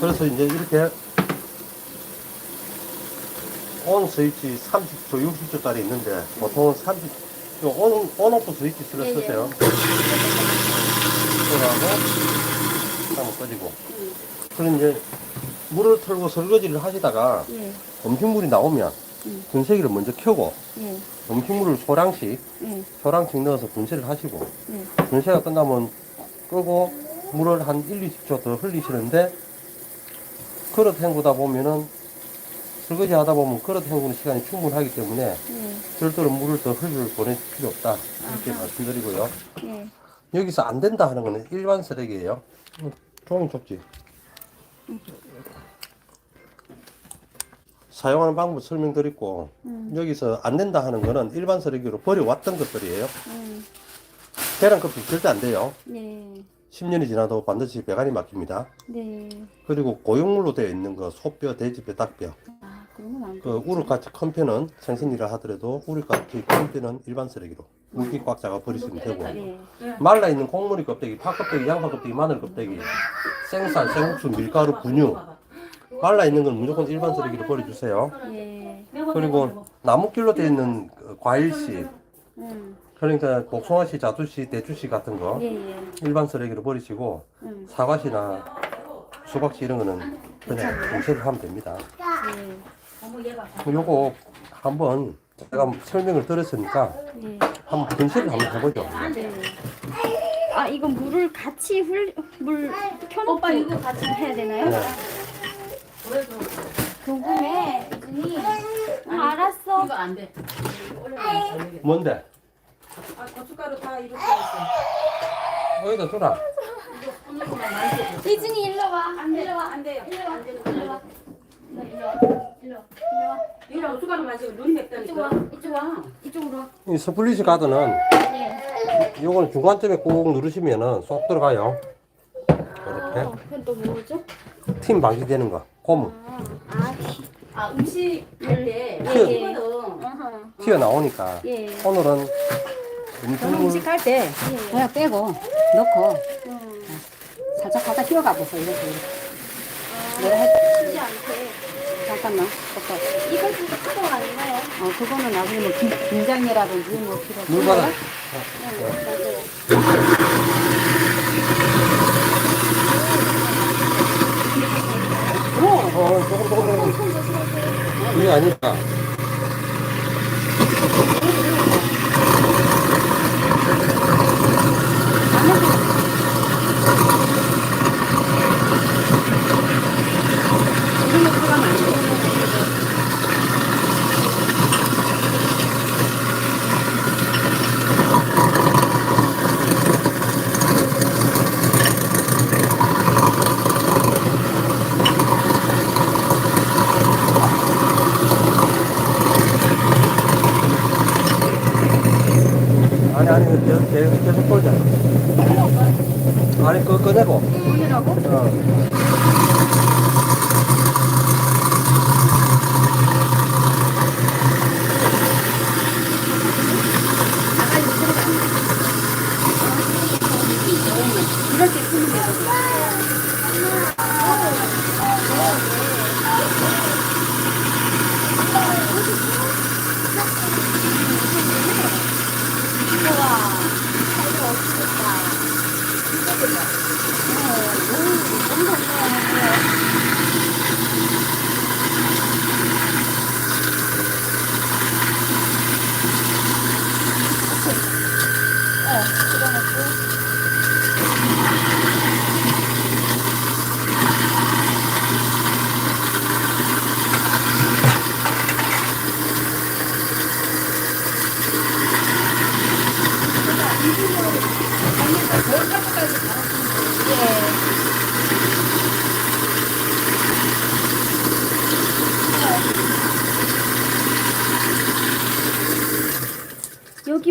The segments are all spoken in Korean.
그래서 이제 이렇게 온 스위치 30초, 60초짜리 있는데 보통은 30, 요 온, 온오프 스위치를 예, 예. 쓰세요. 들어가고 한번 꺼지고. 음. 그럼 이제 물을 틀고 설거지를 하시다가 예. 음식물이 나오면 음. 분쇄기를 먼저 켜고 예. 음식물을 소량씩 예. 소량씩 넣어서 분쇄를 하시고 예. 분쇄가 끝나면 끄고 물을 한 1, 20초 더 흘리시는데 그릇 헹구다 보면은 설거지 하다 보면 그릇 헹구는 시간이 충분하기 때문에 예. 별도로 물을 더 흘릴 보낼 필요 없다 이렇게 말씀드리고요 예. 여기서 안 된다 하는 거는 일반 쓰레기예요 음, 종이 좁지 사용하는 방법 설명드렸고 음. 여기서 안 된다 하는 거는 일반 쓰레기로 버려왔던 것들이에요 음. 계란 껍질 절대 안 돼요 네. 10년이 지나도 반드시 배관이 막힙니다 네. 그리고 고용물로 되어 있는 거 소뼈, 돼지뼈, 닭뼈 아, 그런 건안 그 우럭같이 큰 편은 생선이라 하더라도 우럭같이 큰 편은 일반 쓰레기로 물기 꽉 잡아 버리시면 되고 네. 말라 있는 콩무리 껍데기, 파 껍데기, 양파 껍데기, 마늘 껍데기 생쌀, 생국수, 밀가루, 분유 말라 있는 건 무조건 일반 쓰레기로 버려주세요 예. 그리고 나무길로 되어 있는 그 과일씨 음. 그러니까 복숭아씨, 자두씨, 대추씨 같은 거 예, 예. 일반 쓰레기로 버리시고 음. 사과씨나 수박씨 이런 거는 그냥 분쇄를 하면 됩니다 예. 요거 한번 제가 설명을 들었으니까 예. 한번 분쇄를 한번 해보죠 네. 아, 이거 물을 같이 흘, 물 켜놓고 오빠 이거 같이 해야 되나요? 네. 궁금해. 아, 알았어. 이거 안 돼. 뭔데? 아 고춧가루 다 이렇게 했어. 여기다 줘라 이거 손으로만 만져. 이준이 일로 와. 안 돼. 일로 와. 안 돼요. 일로 와. 안 돼요. 일로 와. 일로 와. 일로 와. 이거 고춧가루 만지고 눈이 이쪽 와. 맵다니까. 이쪽 와. 이쪽으로 와. 이 스플릿 가드는 네. 요거는 중간쯤에 꾹 누르시면은 쏙 들어가요 이렇게 어, 그건 또 뭐죠? 팀 방지되는 거 고무 아, 아, 키. 아 음식 할때 예. 이거는 아하. 튀어 나오니까 예. 오늘은 저는 음식물 음식 할때 예. 그냥 빼고 넣고 음. 살짝 갖다 휘어가 보세요. 이렇게 이렇게. 아, 내가 해, 쉽지 않게. 잠깐만. 잠깐. 이거 진짜 크거 아닌가요? 어, 그거는 나중에 뭐 김, 김장이라든지 뭐 필요 물 받아. 어, 조금 조금 조금 이게 아니까 아니 아니 계속, 계속, 계속 돌자 아니 그거 꺼내고 오늘하고? 어. 이렇게 쓰면 되거든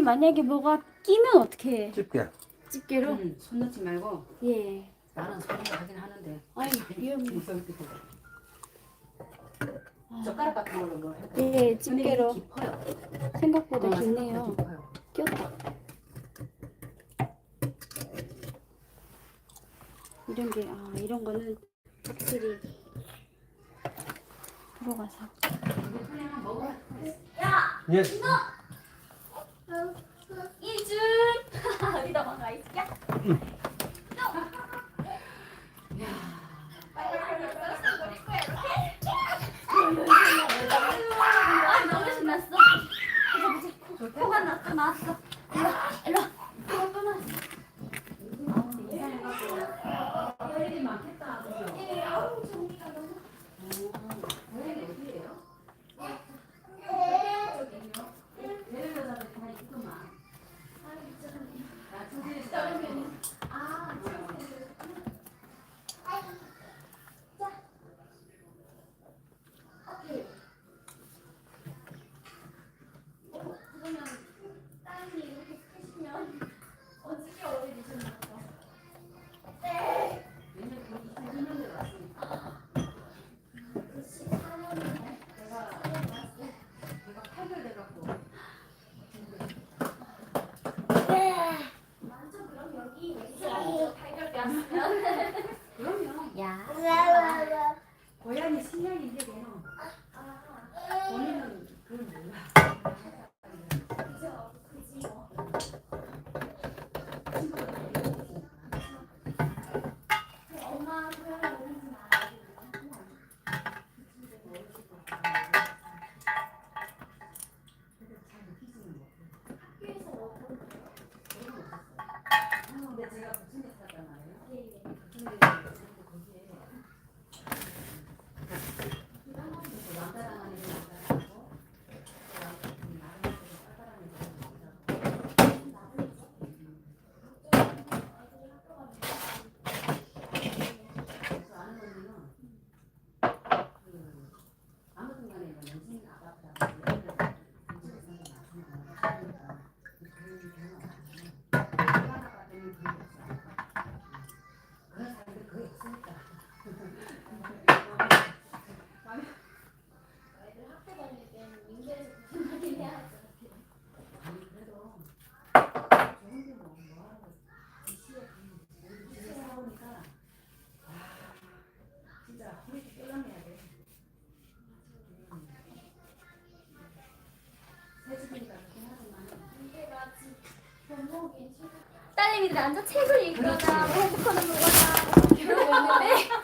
만약에 뭐가 끼면 어떻게 해? 집게. 집게로? 응, 손 넣지 말고 예. 나는 손이 하긴 하는데 아이 위험해. 아. 젓가락 같은 걸로 뭐 할까? 예, 집게로. 깊어요. 생각보다 어, 깊네요. 깊어요. 끼었다. 이런 게, 아, 이런 거는 확실히 들어가서. 예. 좀 어디 도망가 있야? 아, 너무 신났어. 나왔어. 앉아 책을 읽거나 뭐 핸드폰을 보거나 이러고 있는데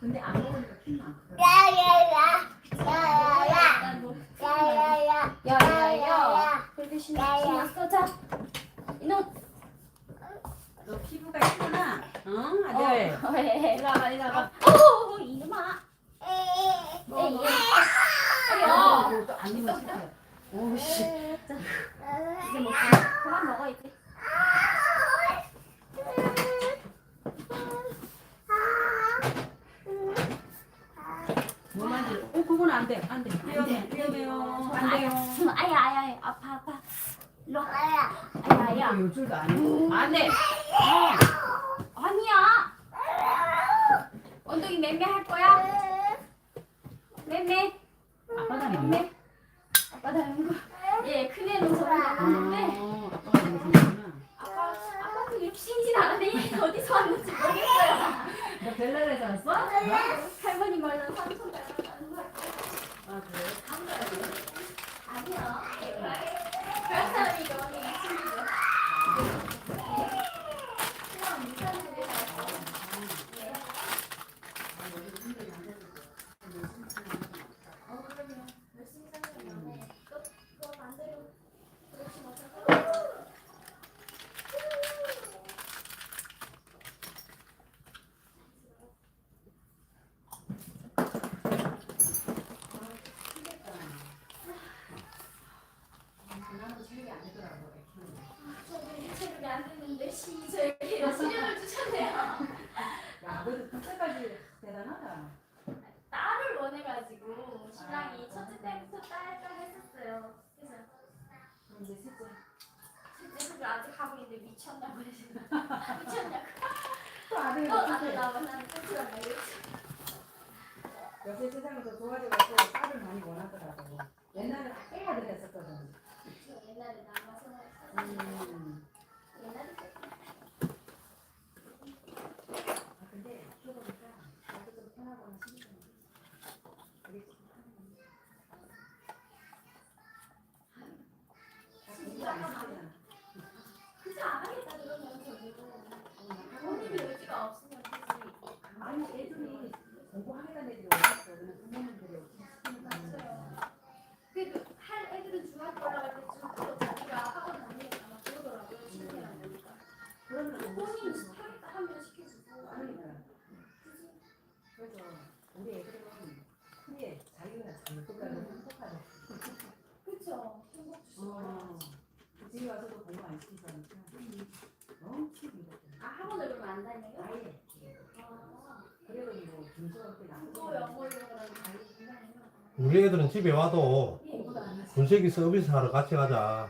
근데 안 먹으니까 피 나. 신났어. 자, 이놈. 너 피부가 예쁘나? 응, 어, 아들. 어, 예. 이리 와봐, 이리 와봐. 어, 이놈아. 뭐, 뭐. 에이, 어. 또안 입어. 오씨. 이제 먹어. 그만 먹어 이제. 부분은 안 돼. 안 돼. 위험해. 위험해요. 아, 안 돼요. 아야 아야 아야. 아파 아파. 로 아야 아야 아야. 줄도 안안 돼. 어. 아니야. 엉덩이 맴매 할 거야? 맴매. 아빠 닮은 예, 맴매. 아빠 닮은 거. 예, 큰애 눈썹 닮았는데. 어, 아빠 그 어디서 왔는지 모르겠어요. 너 별나라에서 왔어? 할머니 말로 삼촌 아, 아니요. 그렇다면 이거 오늘 아침이죠. 나는 세상이 더 좋아져갖고 딸을 많이 원하더라고. 옛날에 다 깨야 됐었거든. 저 옛날에 남아서 음. 옛날에 아, 근데 키워보니까 나도 좀 편하고 싶은 그게 좀 편하네. 그지 안 하겠다 그러면 저기도 본인이 의지가 없으면 그지 아니 애들이 공부하겠다는 애들이 어딨어. 그냥 부모님들이 시키는 거 아니야. 그래도 할 애들은 중학교 올라갈 때쯤 또 자기가 학원 다니니까 막 그러더라고요 신기한 거니까 그러면 본인 하겠다 하면 시켜주고 아니면 그래서 우리 애들은 크게 자기가 잘 보다 너무 행복하네. 우리 애들은 집에 와도 예. 공부도 안 했어. 군세기 서비스 하러 같이 가자.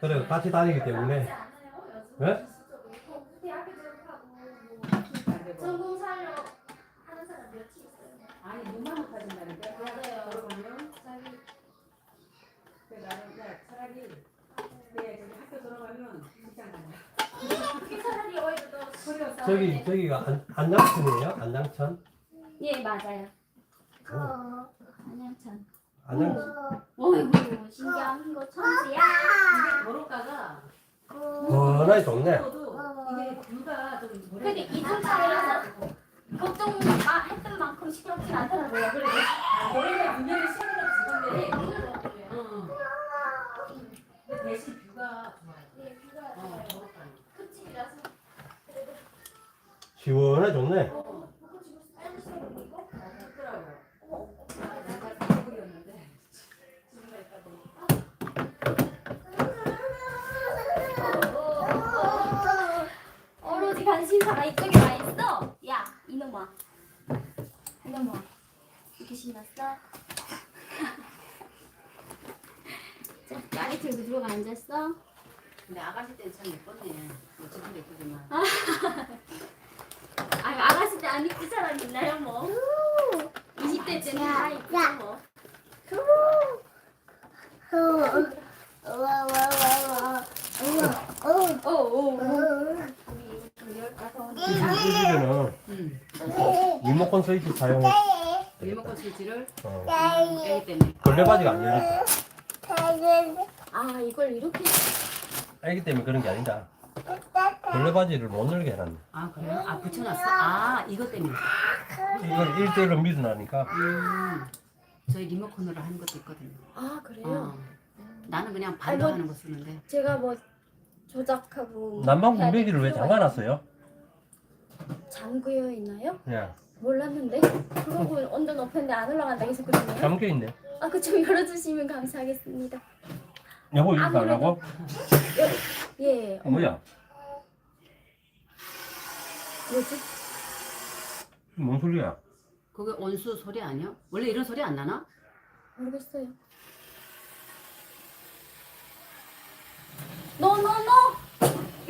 그래 같이 다니기 때문에 네? 기술적으로 뭐 대학교 졸업하고 뭐 안 되고. 전공 살려 하는 사람 몇이 있어요? 아니 눈만 높아진다는데 맞아요. 들어가면 자기 그래 나는 야 차라리 그래 저기 학교 들어가면 직장 가자. 그게 차라리 그래서 저기 저기가 안, 안양천이에요? 안양천? 예 맞아요. 어 안양천. 안양 어이구 신기한 거 천지야. 모로가가 워낙 좋네. 이게 뷰가 좀 뭐라 근데 해야 되나? 이중 차이라서 보통 아, 했던 만큼 시끄럽진 않더라고요. 그래도 원래 분명히 오늘 어때요? 응. 근데 대신 데 지금 갈까 어로지 관심사가 이쪽에 와 있어. 야, 이놈아. 이놈아. 이렇게 신났어? 자, 까리 들고 들어가 앉았어. 근데 아가씨 때는 참 예뻤네. 뭐 지금도 예쁘지만. 아, 안 이쁜 사람 있나요, 뭐? 20대 때는 다 이쁘죠, 뭐. 오, 오. 우리. 리모컨 스위치 사용해. 리모컨 스위치를 어, 빼기 때문에. 걸레 바지가 안 열린다. 아, 이걸 이렇게. 애기 때문에 그런 게 아니다. 걸레바지를 못 열게 해놨네. 아 그래요? 아 붙여놨어? 아 이것 때문에. 이걸 일대일로 밀어놔니까 음. 저희 리모컨으로 하는 것도 있거든요. 아, 그래요? 어. 나는 그냥 반도 아이고. 하는 거 쓰는데. 제가 뭐 조작하고 난방 해야 될 분배기를 왜 필요가 잠가놨어요? 잠그여 있나요? 그냥 몰랐는데 그러고 온도 높였는데 안 올라간다 계속 그러네요. 잠겨있네. 아, 그 좀 열어주시면 감사하겠습니다. 여보 이거 아무래도- 달라고? 예, 어, 뭐야? 뭐지? 뭔 소리야? 그게 온수 소리 아니야? 원래 이런 소리 안 나나? 모르겠어요. 너, 너, 너!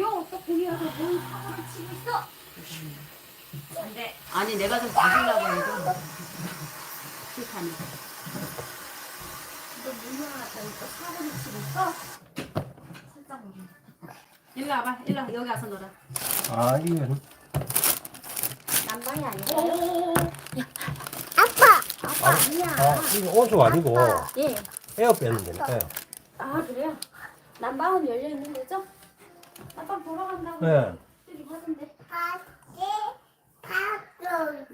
요, 또 거기 가서 뭔 사고를 치고 있어? 안 돼. 아니 내가 좀 봐주려고 해도 싫다니. 너 무능하다니까 사고를 치고 있어? 살짝 모르 일로 와봐. 일로 와. 여기 와서 놀아. 아 이건 난방이 아니고. 아빠! 아빠 아 니야. 아 이거 아니고 예. 에어 빼는 에어. 아, 그래요? 난방은 열려 있는 거죠? 난방 보러 간다고 네. 저기 하던데.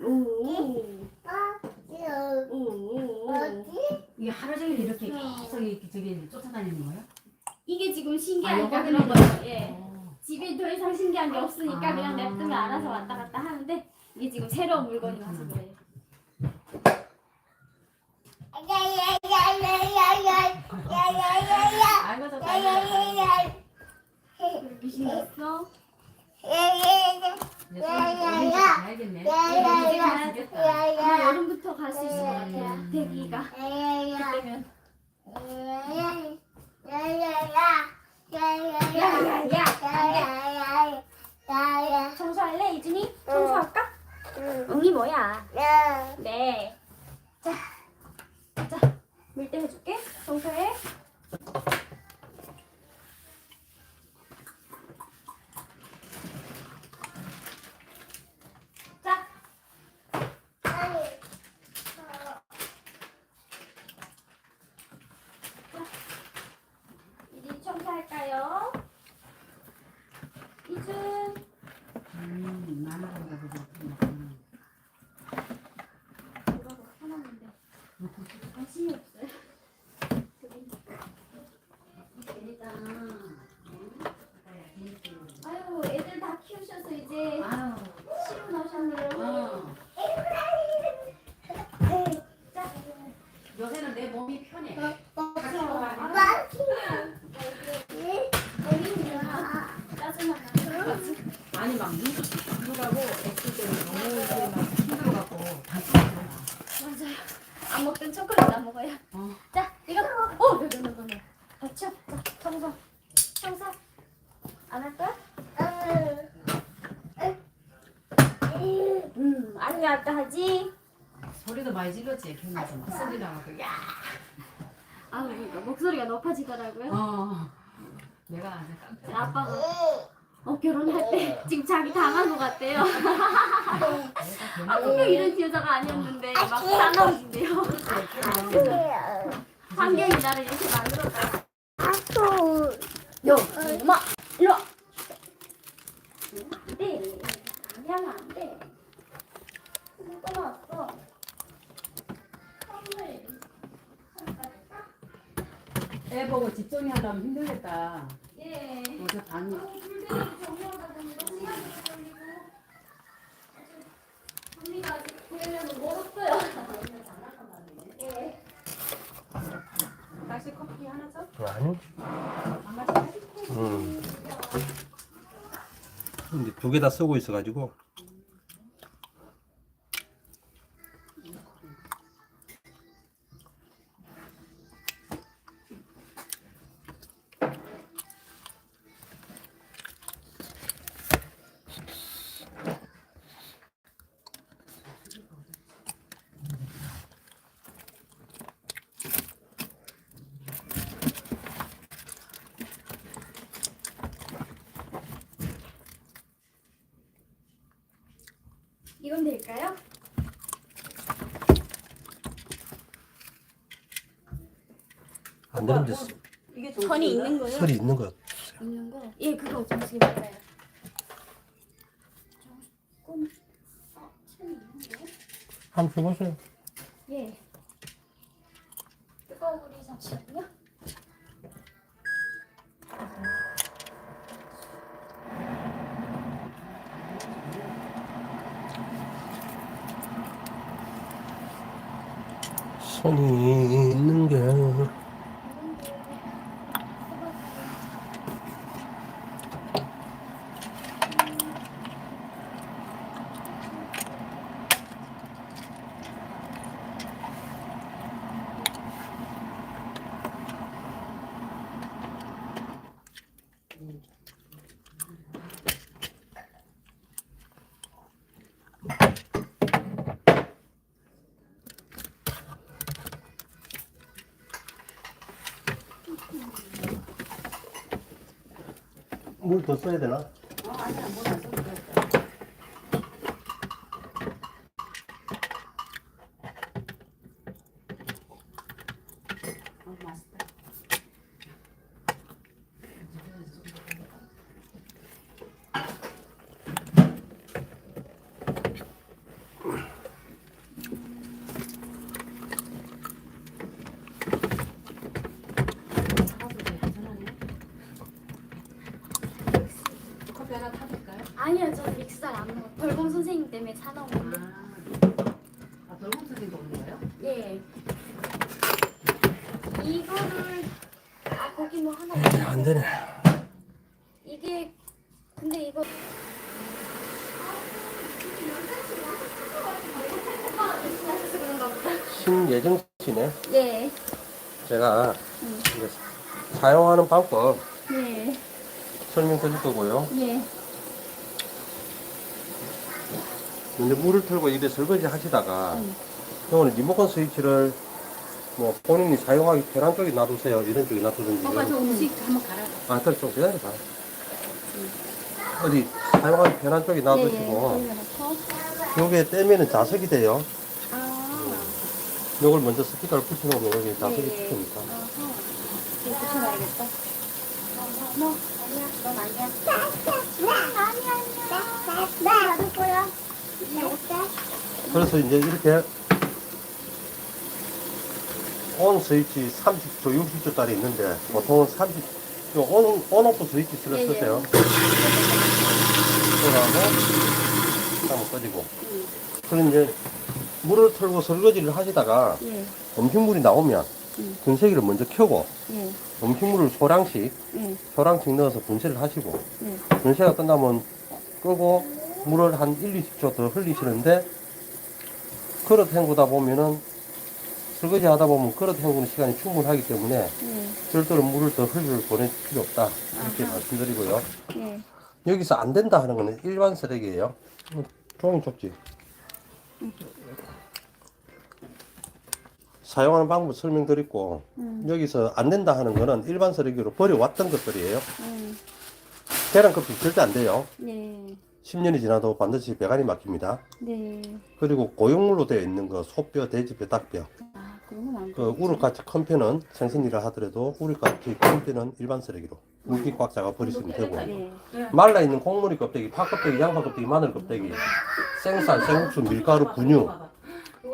오. 오. 오. 이게 하루 종일 이렇게 계속 이렇게 저기 쫓아다니는 거야? 이게 지금 아, 요거 그런 하는 거예요. 예. 어. 집에 더 이상 신기한 게 없으니까 아. 그냥 냅두면 알아서 왔다 갔다 하는데 이게 지금 새로운 물건이 와서 그래요. 다행이다. 이렇게 신났어? 이제 좀 가야겠네. 아마 여름부터 갈 수 있을 것 같아요. 대기가 그때면 야야야 뭐야? 네. 자, 자, 물때 해줄게. 청소해. 자. 이제 청소할까요? 이준. 음, 나나보다 그렇구나. 이거 사놨는데 관심이 없어요. 재밌다. 아유, 애들 다 키우셔서 이제 아유, 시로 나오셨네요. 어. 자, 요새는 내 몸이 편해. 짜증나. 아니 막 눈도 누가고 애들 때문에 너무 이제 막 힘들어갖고 다치잖아. 맞아요. 안 먹던 초콜릿 안 먹어요. 어. 자, 이거 오, 네, 네, 네, 네. 덮쳐. 자, 청소. 청소. 안 할 거야? 음, 아니 아까 하지. 소리도 많이 질렀지. 기억나서 막 소리 나갖고 야. 아, 그러니까 목소리가 높아지더라고요. 어. 내가 아주 깜짝. 아빠가 어 결혼할 때 지금 자기 당한 것 같대요. 아 분명 이런 여자가 아니었는데 막 사나우신데요. 환경이 나를 이렇게 만들었다. 요, 엄마, 일로 와. 안 돼. 아니야, 안 돼. 뭐 떠나왔어. 선물. 애 보고 집 정리하려면 힘들겠다. 예. 어제 반 불대를 정리하다 보니까 시간이 걸리고 언니가 아직 구하려면 멀었어요. 예. 다시 커피 하나 줘? 아니. 안 마실래? 음. 근데 두 개 다 쓰고 있어가지고. 될까요? 안 되는 데서 이게 선이 있는 거요? 설이 있는 것. 있는 거? 예, 그거 정수기 맞아요. 조금 어, 참 있는데? 한번 해보세요. 예. 뜨거운 물이 잠시만요. 손이 있는 게. 더 써야 되나? 어 아니야 뭐안 써도 돼. 어 맛있다. 타도 돼, 괜찮아요? 커피 하나 타줄까요? 아니요, 저 믹스를 안 먹어요. 벌공 사나운 건데. 아, 아 돌고 터진거 없는 거예요? 예. 이거를 아 거기 뭐 하나 안 되네. 이게 근데 이거 신예정 씨네. 예. 제가 음. 이제 사용하는 방법 예. 설명 드릴 거고요. 예. 이제 물을 틀고 입에 설거지 하시다가 음. 이거는 리모컨 스위치를 뭐 본인이 사용하기 편한 쪽에 놔두세요. 이런 쪽에 놔두든지. 오빠 저 음식 한번 갈아. 아, 그래 좀 기다려 봐. 어디 사용하기 편한 쪽에 예, 예. 놔두시고. 요게 떼면은 자석이 돼요. 아. 요걸 먼저 스피커를 붙여놓으면 여기 자석이 예, 예. 붙으니까. 아하. 이거 붙여놔야겠다. 너, 아니야, 넌 아니야. 아니, 아니야. 놔둘 거야. 그래서 이제 이렇게 온 스위치 30초, 60초짜리 있는데 보통은 30, 요 온, 온오프 스위치를 예, 예. 쓰세요. 그러고 한번 꺼지고. 음. 그럼 이제 물을 틀고 설거지를 하시다가 예, 음식물이 나오면 음. 분쇄기를 먼저 켜고 예, 음식물을 소량씩 예, 소량씩 넣어서 분쇄를 하시고 예. 분쇄가 끝나면 끄고 물을 한 1, 20초 더 흘리시는데 그릇 헹구다 보면은 설거지 하다 보면 그릇 헹구는 시간이 충분하기 때문에 예, 절대로 물을 더 흘릴 보낼 필요 없다. 이렇게 말씀드리고요. 예. 여기서 안 된다 하는 거는 일반 쓰레기예요. 어, 종이 좁지. 사용하는 방법 설명드리고 음, 여기서 안 된다 하는 거는 일반 쓰레기로 버려왔던 것들이에요. 음, 계란 커피 절대 안 돼요. 네, 10년이 지나도 반드시 배관이 막힙니다. 네. 그리고 고용물로 되어 있는 거 소뼈, 돼지뼈, 닭뼈. 아, 그런 건안 그 우럭같이 큰 편은 생선이라 하더라도 우럭같이 큰 편은 일반 쓰레기로 물기 꽉 잡아 버리시면 되고 네, 말라 있는 콩무리 껍데기, 파 껍데기, 양파 껍데기, 마늘 껍데기, 생쌀, 생국수, 밀가루, 분유.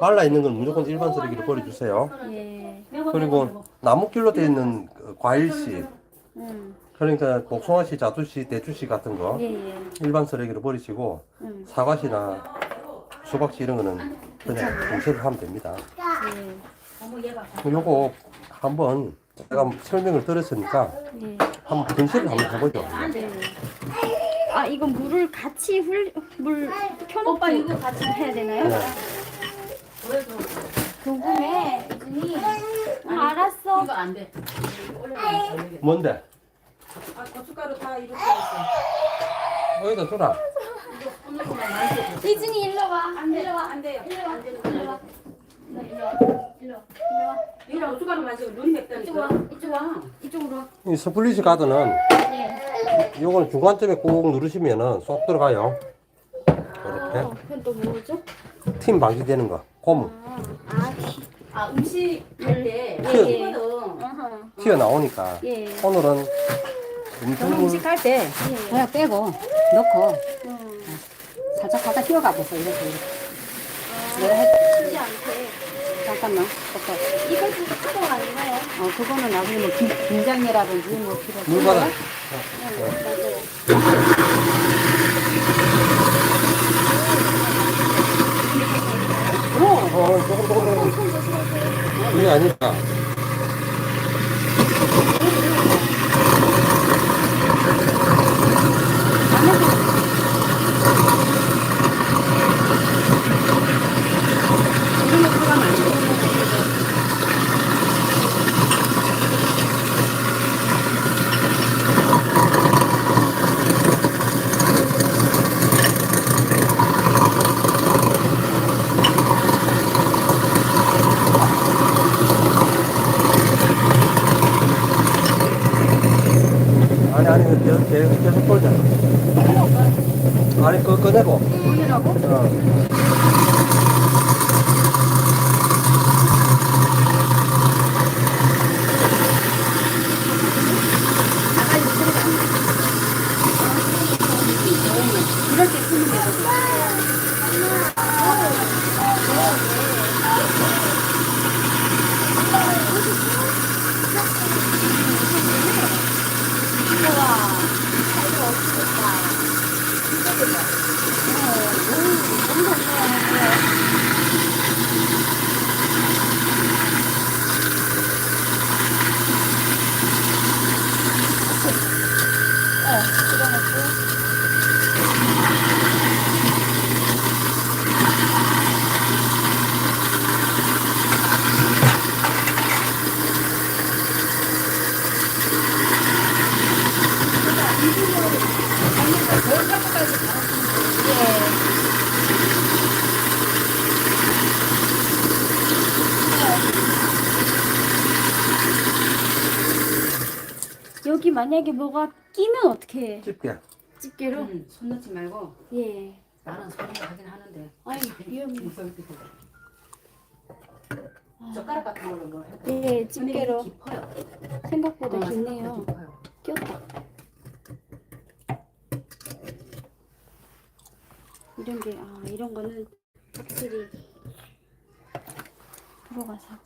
말라 있는 건 무조건 일반 쓰레기로 버려주세요. 예, 그리고 나무길로 되어 있는 그 과일씨. 음, 그러니까 복숭아씨, 자두씨, 대추씨 같은 거 예, 예, 일반 쓰레기로 버리시고 음, 사과씨나 수박씨 이런 거는 그냥 분쇄를 하면 됩니다. 예. 요거 한번 제가 설명을 들었으니까 예. 한번 분쇄를 한번 해보죠. 네. 아, 이거 물을 같이 흘, 물 켜놓고 오빠 이거 같이 해야 되나요? 네. 그래도 궁금해, 이준이. 아, 알았어. 이거 안 돼. 올려놔. 뭔데? 아 고춧가루 다 이렇게 했어. 여기다 줘라. 오늘만 만져. 이준이 일로 와. 안 돼. 일로 와. 안 돼요. 일로 와. 안 되는 일로. 와. 너 일로 와. 일로 와. 일로 와. 이거 고춧가루 마시고 눈 이쪽으로 와. 맵다니까. 이쪽으로 와. 이쪽으로 와. 이 스플릿 가드는 예. 요거는 중간점에 꾹 누르시면은 쏙 들어가요. 이렇게 어, 그건 또 뭐죠? 팀 방지되는 거. 고무 아, 아, 키. 아 음식 할때 예, 예. 이거는 어허. 튀어 나오니까 예. 오늘은 저는 음식물 음식 할때 예. 그냥 빼고 넣고 음. 살짝 갖다 휘어가 보세요. 이렇게 이렇게. 아, 내가 해, 쓰지 않게. 잠깐만. 진짜 차가워 아닌가요? 어, 그거는 나중에 뭐 김, 김장이라든지 뭐 필요 물 받아. 네, 맞아요. 어, 조금 조금 조금. 이게 아니까. 아니 아니 계속 계속 계속 돌자. 아니 그거 꺼내고. 뭐라고? 어. 이럴 때 쓰는 거거든. 여기 만약에 뭐가 끼면 어떻게 해? 집게. 집게로? 응, 손 넣지 말고 예. 나는 손으로 하긴 하는데 아이 위험해. 무서울 때도 젓가락 같은 걸로 뭐 해. 예, 근데 집게로 깊어요. 생각보다 어, 깊네요. 생각보다 깊어요. 끼웠다. 이런 게, 아, 이런 거는 확실히 들어가서.